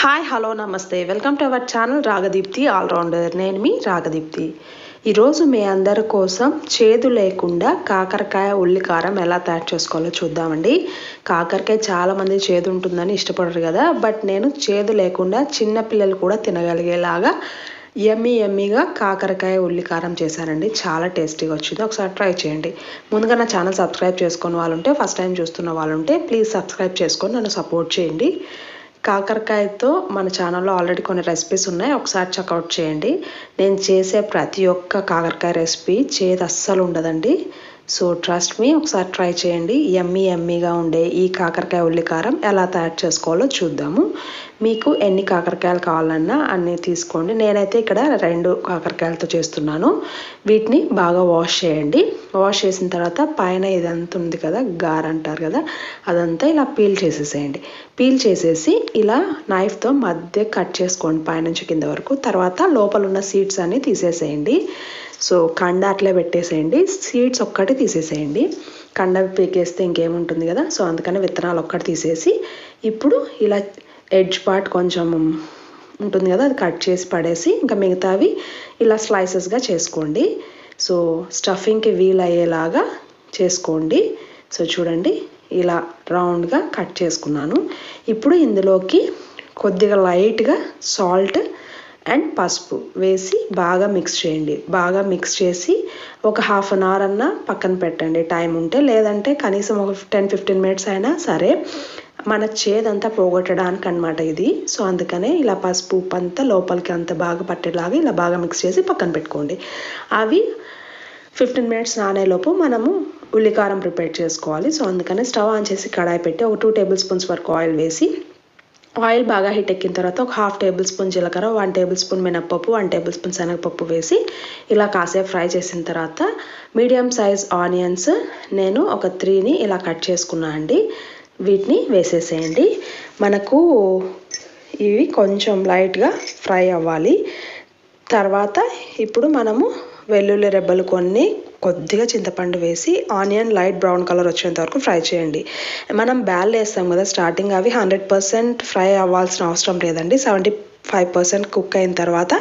Hi hello namaste welcome to our channel Ragadeepthi allrounder నేను మీ రాగదీప్తి ఈరోజు మీ అందరి కోసం చేదు లేకుండా కాకరకాయ ఉల్లికారం ఎలా తయారు చేసుకోవాలో చూద్దామండి. కాకరకాయ చాలామంది చేదు ఉంటుందని ఇష్టపడరు కదా బట్ నేను చేదు లేకుండా చిన్నపిల్లలు కూడా తినగలిగేలాగా ఎమ్మీ ఎమ్మీగా కాకరకాయ ఉల్లికారం చేశానండి చాలా టేస్టీగా వచ్చింది. ఒకసారి ట్రై చేయండి. ముందుగా నా ఛానల్ సబ్స్క్రైబ్ చేసుకున్న వాళ్ళు ఉంటే ఫస్ట్ టైం చూస్తున్న వాళ్ళు ఉంటే ప్లీజ్ సబ్స్క్రైబ్ చేసుకొని నన్ను సపోర్ట్ చేయండి. కాకరకాయతో మన ఛానల్లో ఆల్రెడీ కొన్ని రెసిపీస్ ఉన్నాయి. ఒకసారి చెక్అవుట్ చేయండి. నేను చేసే ప్రతి ఒక్క కాకరకాయ రెసిపీ చేదు అస్సలు ఉండదండి. సో ట్రస్ట్ మీ ఒకసారి ట్రై చేయండి. ఎమ్మీ ఎమ్మీగా ఉండే ఈ కాకరకాయ ఉల్లికారం ఎలా తయారు చేసుకోవాలో చూద్దాము. మీకు ఎన్ని కాకరకాయలు కావాలన్నా అన్నీ తీసుకోండి. నేనైతే ఇక్కడ రెండు కాకరకాయలతో చేస్తున్నాను. వీటిని బాగా వాష్ చేయండి. వాష్ చేసిన తర్వాత పైన ఇదంతా ఉంది కదా గార్ అంటారు కదా అదంతా ఇలా పీల్ చేసేసేయండి. పీల్ చేసేసి ఇలా నైఫ్తో మధ్య కట్ చేసుకోండి పైనుంచి కింద వరకు. తర్వాత లోపల ఉన్న సీడ్స్ అన్నీ తీసేసేయండి. సో కండ అట్లే పెట్టేసేయండి. సీడ్స్ ఒక్కటి తీసేసేయండి. కండ పీకేస్తే ఇంకేముంటుంది కదా సో అందుకని విత్తనాలు ఒక్కటి తీసేసి ఇప్పుడు ఇలా ఎడ్జ్ పార్ట్ కొంచెం ఉంటుంది కదా అది కట్ చేసి పడేసి ఇంకా మిగతావి ఇలా స్లైసెస్గా చేసుకోండి. సో స్టఫింగ్కి వీలయ్యేలాగా చేసుకోండి. సో చూడండి ఇలా రౌండ్గా కట్ చేసుకున్నాను. ఇప్పుడు ఇందులోకి కొద్దిగా లైట్గా సాల్ట్ అండ్ పసుపు వేసి బాగా మిక్స్ చేయండి. బాగా మిక్స్ చేసి ఒక హాఫ్ అన్ అవర్ అన్నా పక్కన పెట్టండి. టైం ఉంటే లేదంటే కనీసం ఒక టెన్ ఫిఫ్టీన్ మినిట్స్ అయినా సరే మన చేదంతా పోగొట్టడానికి అనమాట ఇది. సో అందుకనే ఇలా పసుపు ఉప్పు అంతా లోపలికి అంత బాగా పట్టేలాగా ఇలా బాగా మిక్స్ చేసి పక్కన పెట్టుకోండి. అవి ఫిఫ్టీన్ మినిట్స్ నానేలోపు మనము ఉల్లికారం ప్రిపేర్ చేసుకోవాలి. సో అందుకనే స్టవ్ ఆన్ చేసి కడాయి పెట్టి ఒక టూ టేబుల్ స్పూన్స్ వరకు ఆయిల్ వేసి ఆయిల్ బాగా హీట్ ఎక్కిన తర్వాత ఒక హాఫ్ టేబుల్ స్పూన్ జీలకర్ర వన్ టేబుల్ స్పూన్ మినప్పప్పు వన్ టేబుల్ స్పూన్ శనగపప్పు వేసి ఇలా కాసేపు ఫ్రై చేసిన తర్వాత మీడియం సైజ్ ఆనియన్స్ నేను ఒక త్రీని ఇలా కట్ చేసుకున్నా అండి. వీటిని వేసేసేయండి. మనకు ఇవి కొంచెం లైట్గా ఫ్రై అవ్వాలి. తర్వాత ఇప్పుడు మనము వెల్లుల్లి రెబ్బలు కొన్ని కొద్దిగా చింతపండు వేసి ఆనియన్ లైట్ బ్రౌన్ కలర్ వచ్చేంత వరకు ఫ్రై చేయండి. మనం బ్యాల్ వేస్తాం కదా స్టార్టింగ్ అవి హండ్రెడ్ పర్సెంట్ ఫ్రై అవ్వాల్సిన అవసరం లేదండి. సెవెంటీ ఫైవ్ పర్సెంట్ కుక్ అయిన తర్వాత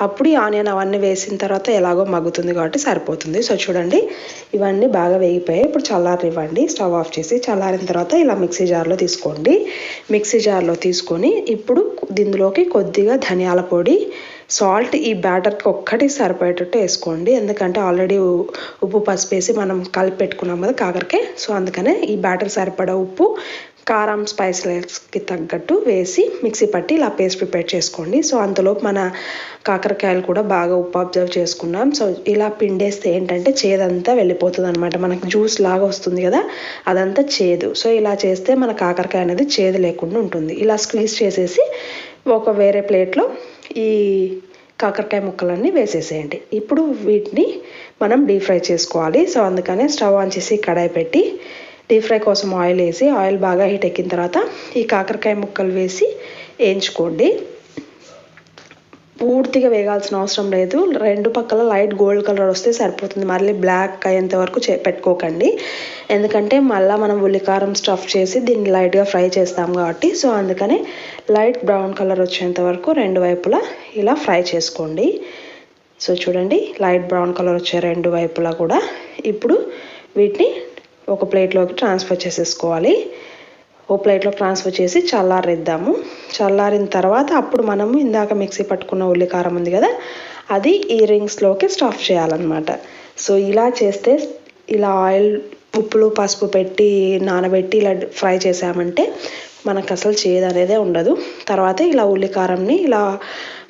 అప్పుడు ఈ ఆనియన్ అవన్నీ వేసిన తర్వాత ఎలాగో మగ్గుతుంది కాబట్టి సరిపోతుంది. సో చూడండి ఇవన్నీ బాగా వేగిపోయాయి. ఇప్పుడు చల్లారనివ్వండి. స్టవ్ ఆఫ్ చేసి చల్లారిన తర్వాత ఇలా మిక్సీ జార్లో తీసుకోండి. మిక్సీ జార్లో తీసుకొని ఇప్పుడు దీనిలోకి కొద్దిగా ధనియాల పొడి సాల్ట్ ఈ బ్యాటర్కి ఒక్కటి సరిపోయేటట్టు వేసుకోండి. ఎందుకంటే ఆల్రెడీ ఉప్పు పసుపు వేసి మనం కలిపి పెట్టుకున్నాం కదా కాకరకాయ. సో అందుకనే ఈ బ్యాటర్ సరిపడా ఉప్పు కారం స్పైసెస్కి తగ్గట్టు వేసి మిక్సీ పట్టి ఇలా పేస్ట్ ప్రిపేర్ చేసుకోండి. సో అంతలోపు మన కాకరకాయలు కూడా బాగా ఉప్పు అబ్జర్వ్ చేసుకున్నాం. సో ఇలా పిండేస్తే ఏంటంటే చేదంతా వెళ్ళిపోతుంది అనమాట మనకు జ్యూస్ లాగా వస్తుంది కదా అదంతా చేదు. సో ఇలా చేస్తే మన కాకరకాయ అనేది చేదు లేకుండా ఉంటుంది. ఇలా స్క్వీజ్ చేసేసి ఒక వేరే ప్లేట్లో ఈ కాకరకాయ ముక్కలన్నీ వేసేసేయండి. ఇప్పుడు వీటిని మనం డీప్ ఫ్రై చేసుకోవాలి. సో అందుకనే స్టవ్ ఆన్ చేసి కడాయి పెట్టి డీప్ ఫ్రై కోసం ఆయిల్ వేసి ఆయిల్ బాగా హీట్ ఎక్కిన తర్వాత ఈ కాకరకాయ ముక్కలు వేసి వేయించుకోండి. పూర్తిగా వేగాల్సిన అవసరం లేదు. రెండు పక్కల లైట్ గోల్డ్ కలర్ వస్తే సరిపోతుంది. మళ్ళీ బ్లాక్ అయ్యేంత వరకు చే పెట్టుకోకండి. ఎందుకంటే మళ్ళీ మనం ఉల్లికారం స్టఫ్ చేసి దీన్ని లైట్గా ఫ్రై చేస్తాం కాబట్టి. సో అందుకనే లైట్ బ్రౌన్ కలర్ వచ్చేంత వరకు రెండు వైపులా ఇలా ఫ్రై చేసుకోండి. సో చూడండి లైట్ బ్రౌన్ కలర్ వచ్చే రెండు వైపులా కూడా ఇప్పుడు వీటిని ఒక ప్లేట్లోకి ట్రాన్స్ఫర్ చేసేసుకోవాలి. ఓ ప్లేట్లో ట్రాన్స్ఫర్ చేసి చల్లారిద్దాము. చల్లారిన తర్వాత అప్పుడు మనము ఇందాక మిక్సీ పట్టుకున్న ఉల్లికారం ఉంది కదా అది ఈ రింగ్స్లోకి స్టఫ్ చేయాలన్నమాట. సో ఇలా చేస్తే ఇలా ఆయిల్ ఉప్పులు పసుపు పెట్టి నానబెట్టి ఇలా ఫ్రై చేసామంటే మనకు అసలు చేదు అనేదే ఉండదు. తర్వాత ఇలా ఉల్లికారంని ఇలా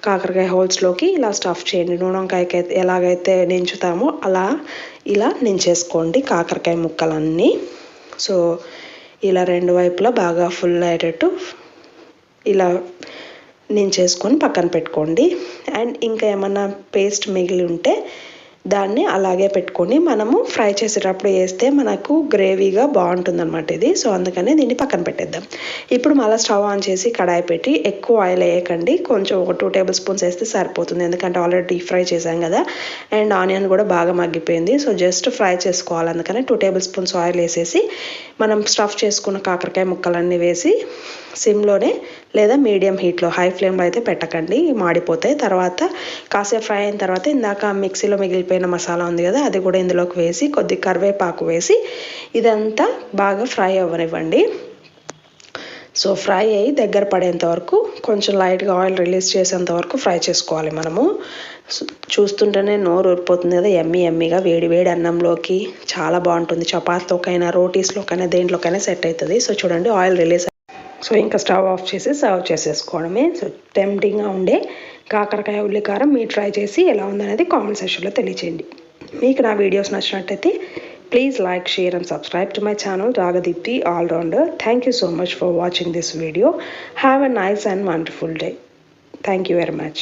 కాకరకాయ హోల్స్లోకి ఇలా స్టఫ్ చేయండి. నూనెంకాయకి అయితే ఎలాగైతే నించుతామో అలా ఇలా నించేసుకోండి కాకరకాయ ముక్కలన్నీ. సో ఇలా రెండు వైపులా బాగా ఫుల్ అయ్యేటట్టు ఇలా నేను చేసుకొని పక్కన పెట్టుకోండి. అండ్ ఇంకా ఏమన్నా పేస్ట్ మిగిలి ఉంటే దాన్ని అలాగే పెట్టుకొని మనము ఫ్రై చేసేటప్పుడు వేస్తే మనకు గ్రేవీగా బాగుంటుంది అనమాట ఇది. సో అందుకని దీన్ని పక్కన పెట్టేద్దాం. ఇప్పుడు మళ్ళీ స్టవ్ ఆన్ చేసి కడాయి పెట్టి ఎక్కువ ఆయిల్ వేయకండి. కొంచెం ఒక టూ టేబుల్ స్పూన్స్ వేస్తే సరిపోతుంది. ఎందుకంటే ఆల్రెడీ డీప్ ఫ్రై చేసాం కదా. అండ్ ఆనియన్ కూడా బాగా మగ్గిపోయింది. సో జస్ట్ ఫ్రై చేసుకోవాలి. అందుకని టూ టేబుల్ స్పూన్స్ ఆయిల్ వేసేసి మనం స్టఫ్ చేసుకున్న కాకరకాయ ముక్కలన్నీ వేసి సిమ్లోనే లేదా మీడియం హీట్లో హై ఫ్లేమ్లో అయితే పెట్టకండి. మాడిపోతాయి తర్వాత కాసేపు ఫ్రై అయిన తర్వాత ఇందాక మిక్సీలో మిగిలిపోయిన మసాలా ఉంది కదా అది కూడా ఇందులోకి వేసి కొద్ది కరివేపాకు వేసి ఇదంతా బాగా ఫ్రై అవ్వనివ్వండి. సో ఫ్రై అయ్యి దగ్గర పడేంత వరకు కొంచెం లైట్గా ఆయిల్ రిలీజ్ చేసేంత వరకు ఫ్రై చేసుకోవాలి మనము. చూస్తుంటేనే నోరు ఊరిపోతుంది కదా ఎమ్మి ఎమ్మిగా వేడి వేడి అన్నంలోకి. చాలా బాగుంటుంది. చపాతీలోకైనా రోటీస్లోకైనా దేంట్లోకైనా సెట్ అవుతుంది. సో చూడండి ఆయిల్ రిలీజ్ సో ఇంకా స్టవ్ ఆఫ్ చేసి సర్వ్ చేసేసుకోవడమే. సో టెంప్టింగ్గా ఉండే కాకరకాయ ఉల్లికారం మీరు ట్రై చేసి ఎలా ఉందనేది కామెంట్ సెక్షన్లో తెలియచేయండి. మీకు నా వీడియోస్ నచ్చినట్టయితే please like share and subscribe to my channel Ragadeepti all rounder. Thank you so much for watching this video. Have a nice and wonderful day. Thank you very much.